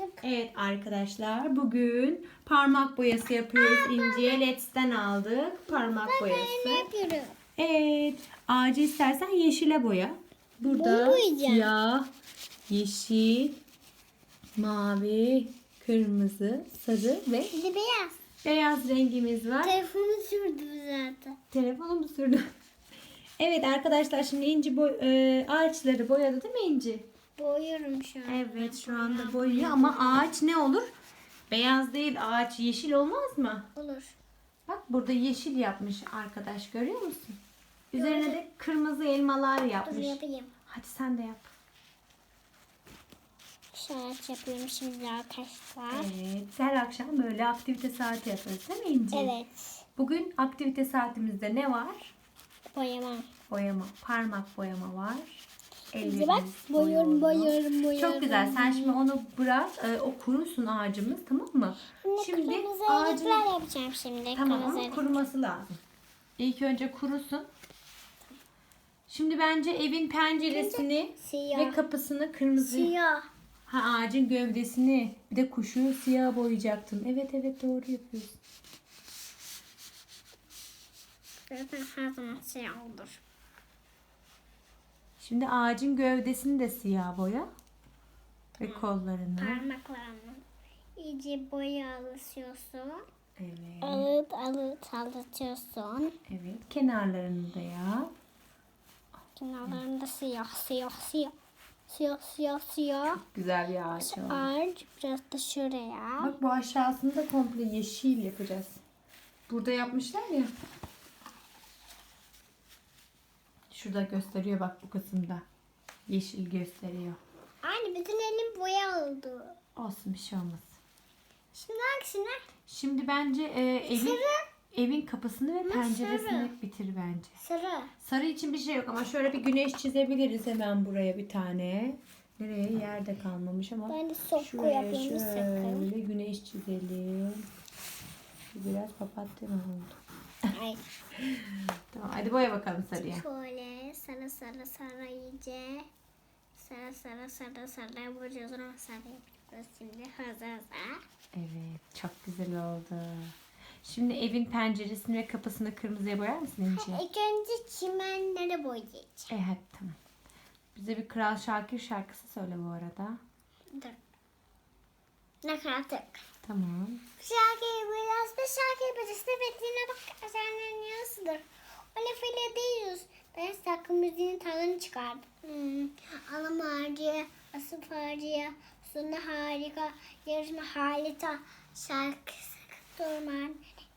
aldık. Evet arkadaşlar bugün parmak boyası yapıyoruz. İnciye Let's'ten aldık parmak Ne boyası. yapıyorum? Evet ağacı istersen yeşile boya. Burada siyah, yeşil, mavi, kırmızı, sarı ve beyaz. beyaz rengimiz var. Telefonu sürdü zaten. Telefonumu sürdüm. Evet arkadaşlar şimdi İnci boy, e, ağaçları boyadı değil mi İnci? Boyuyorum şu an. Evet şu anda boyuyor ama ağaç ne olur? Beyaz değil ağaç yeşil olmaz mı? Olur. Bak burada yeşil yapmış arkadaş görüyor musun? Üzerine de kırmızı elmalar Dur yapmış. yapayım. Hadi sen de yap. İşaret yapıyorum şimdi arkadaşlar. Evet her akşam böyle aktivite saati yaparız değil mi İnci? Evet. Bugün aktivite saatimizde ne var? Boyama. Boyama, parmak boyama var. Şimdi bak boyuyorum boyuyor. boyuyorum boyuyorum. Çok güzel. Sen şimdi onu bırak. e, o kurusun ağacımız tamam mı? Şimdi, Şimdi kırmızı ağacın ağacın... yapacağım şimdi. Tamam ama kuruması lazım. İlk önce kurusun. Şimdi bence evin penceresini Siyah. ve kapısını kırmızı. Siyah. Ha ağacın gövdesini bir de kuşu siyah boyayacaktın. Evet evet doğru yapıyorsun. Zaten her zaman siyah olur. Şimdi ağacın gövdesini de siyah boya. Ve kollarını. Parmaklarını iyice boya alışıyorsun. Evet. Alıt alıt alıtıyorsun. Evet. Kenarlarını da yap. Kenarlarında siyah siyah siyah. Siyah siyah siyah. Güzel bir ağaç oldu. Ağaç biraz da şuraya. Bak bu aşağısını da komple yeşil yapacağız. Burada yapmışlar ya. Şurada gösteriyor bak bu kısımda. Yeşil gösteriyor. Aynı bütün elim boya oldu. Olsun bir şey olmaz. Şimdi hangisine? Şimdi bence e, evin, Sarı. evin kapısını ve penceresini sarı. bitir bence. Sarı. Sarı için bir şey yok ama şöyle bir güneş çizebiliriz hemen buraya bir tane. Nereye? Yerde kalmamış ama. Ben de sokku yapayım sakın. şöyle güneş çizelim. Biraz papatya mı oldu? Ay. Tamam hadi boya bakalım sarıya. Şöyle sarı sarı sarı iyice. Sarı sarı sarı sarı vuracağız ama sarı yapıyoruz şimdi hızlı hızlı. Evet çok güzel oldu. Şimdi evin penceresini ve kapısını kırmızıya boyar mısın İnci? İlk önce çimenleri boyayacağım. E hadi tamam. Bize bir Kral Şakir şarkısı söyle bu arada. Dur. Nakaratlık. Tamam. Şarkıyı biraz bir şarkıyı biraz da bekleyene bak senden yarısıdır. O lafıyla değiliz. Ben sakın müziğin tadını çıkardım. Hmm. Alım harcıya, asıp harcıya, sonu harika, yarışma harika, şarkı durman.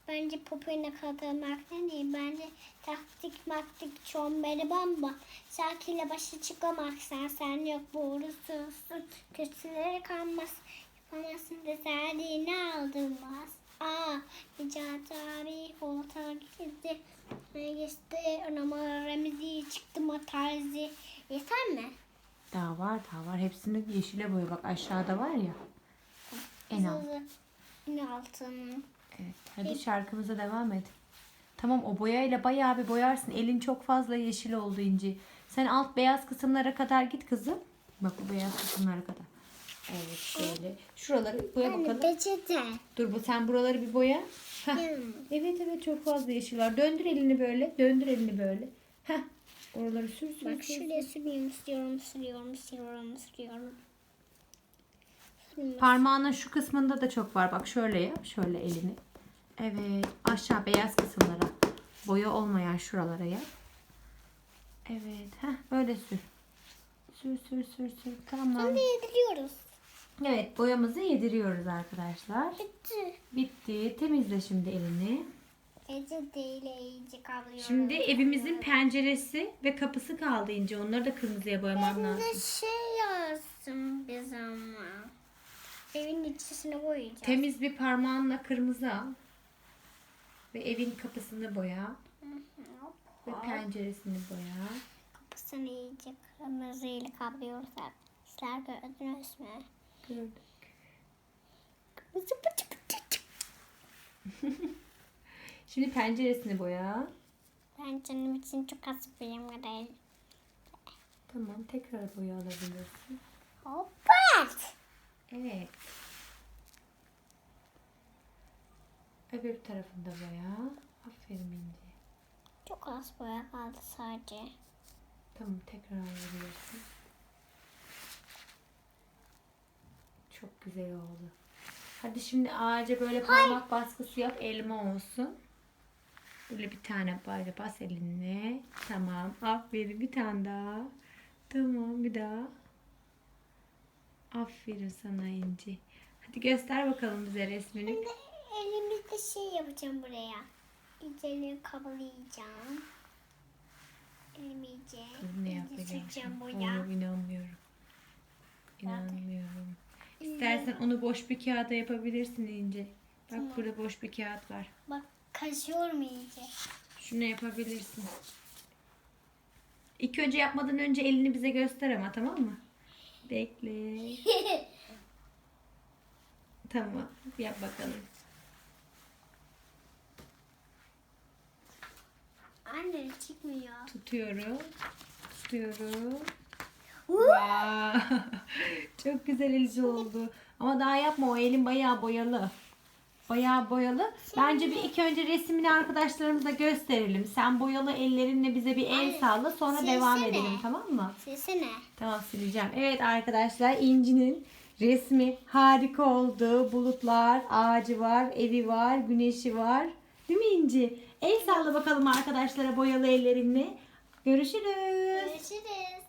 Bence popüne katılmak ne değil. Bence taktik maktik çomberi bamba. Şarkıyla başa çıkamak sen sen yok boğurusuzsun. Kötülere kanmaz. Yapamazsın deserdiğini aldırmaz. Aa, Necati abi koltuğa gitti. Ne geçti ama Remzi çıktı mı tarzı. Yeter mi? Daha var daha var. Hepsini yeşile boya. Bak aşağıda var ya. En alt. Yine altın. Evet. Hadi şarkımıza devam et. Tamam o boyayla bayağı bir boyarsın. Elin çok fazla yeşil oldu İnci. Sen alt beyaz kısımlara kadar git kızım. Bak bu beyaz kısımlara kadar. Evet şöyle. Şuraları boya bakalım. peçete. Dur bu sen buraları bir boya. Heh. Hmm. Evet evet çok fazla yeşil var. Döndür elini böyle. Döndür elini böyle. Heh. Oraları sür sür. Bak sür, şuraya sür. sürüyorum, sürüyorum, sürüyorum, sürüyorum. Sürüyorum. Parmağının şu kısmında da çok var. Bak şöyle yap. Şöyle elini. Evet. Aşağı beyaz kısımlara. Boya olmayan şuralara yap. Evet. Heh, böyle sür. Sür sür sür sür. Tamam. Şimdi yediriyoruz. Evet boyamızı yediriyoruz arkadaşlar. Bitti. Bitti. Temizle şimdi elini. Peçeteyle iyice kavrıyorum. Şimdi evimizin penceresi ve kapısı kaldı ince. Onları da kırmızıya boyaman lazım. de şey yazdım biz ama. Evin içine boyayacağız. Temiz bir parmağınla kırmızı al. Ve evin kapısını boya. Ve penceresini boya. Kapısını iyice kırmızıyla kaplıyoruz arkadaşlar. Gördünüz mü? gördük. Şimdi penceresini boya. Ben için çok az boyam kadar. Tamam tekrar boya alabilirsin. Hoppa. Evet. Öbür tarafında boya. Aferin Minci. Çok az boya kaldı sadece. Tamam tekrar alabilirsin. Çok güzel oldu. Hadi şimdi ağaca böyle parmak baskısı yap elma olsun. Böyle bir tane böyle bas elinle. Tamam. Aferin bir tane daha. Tamam bir daha. Aferin sana İnci. Hadi göster bakalım bize resmini. Şimdi elimizde şey yapacağım buraya. İyice kabalayacağım. Elimi iyice. Ne yapacağım? boya. Oğlum inanmıyorum. İnanmıyorum. İstersen onu boş bir kağıda yapabilirsin İnci. Bak burada boş bir kağıt var. Bak kaşıyorum iyice. Şunu yapabilirsin. İlk önce yapmadan önce elini bize göster ama tamam mı? Bekle. Tamam. Yap bakalım. Anne çıkmıyor. Tutuyorum. Tutuyorum. Wow. Çok güzel elici oldu. Ama daha yapma o elin bayağı boyalı. Bayağı boyalı. Bence bir ilk önce resmini arkadaşlarımıza gösterelim. Sen boyalı ellerinle bize bir el salla sonra devam silsene. edelim tamam mı? Sesine. Tamam sileceğim. Evet arkadaşlar İnci'nin resmi harika oldu. Bulutlar, ağacı var, evi var, güneşi var. Değil mi İnci? El salla bakalım arkadaşlara boyalı ellerinle. Görüşürüz. Görüşürüz.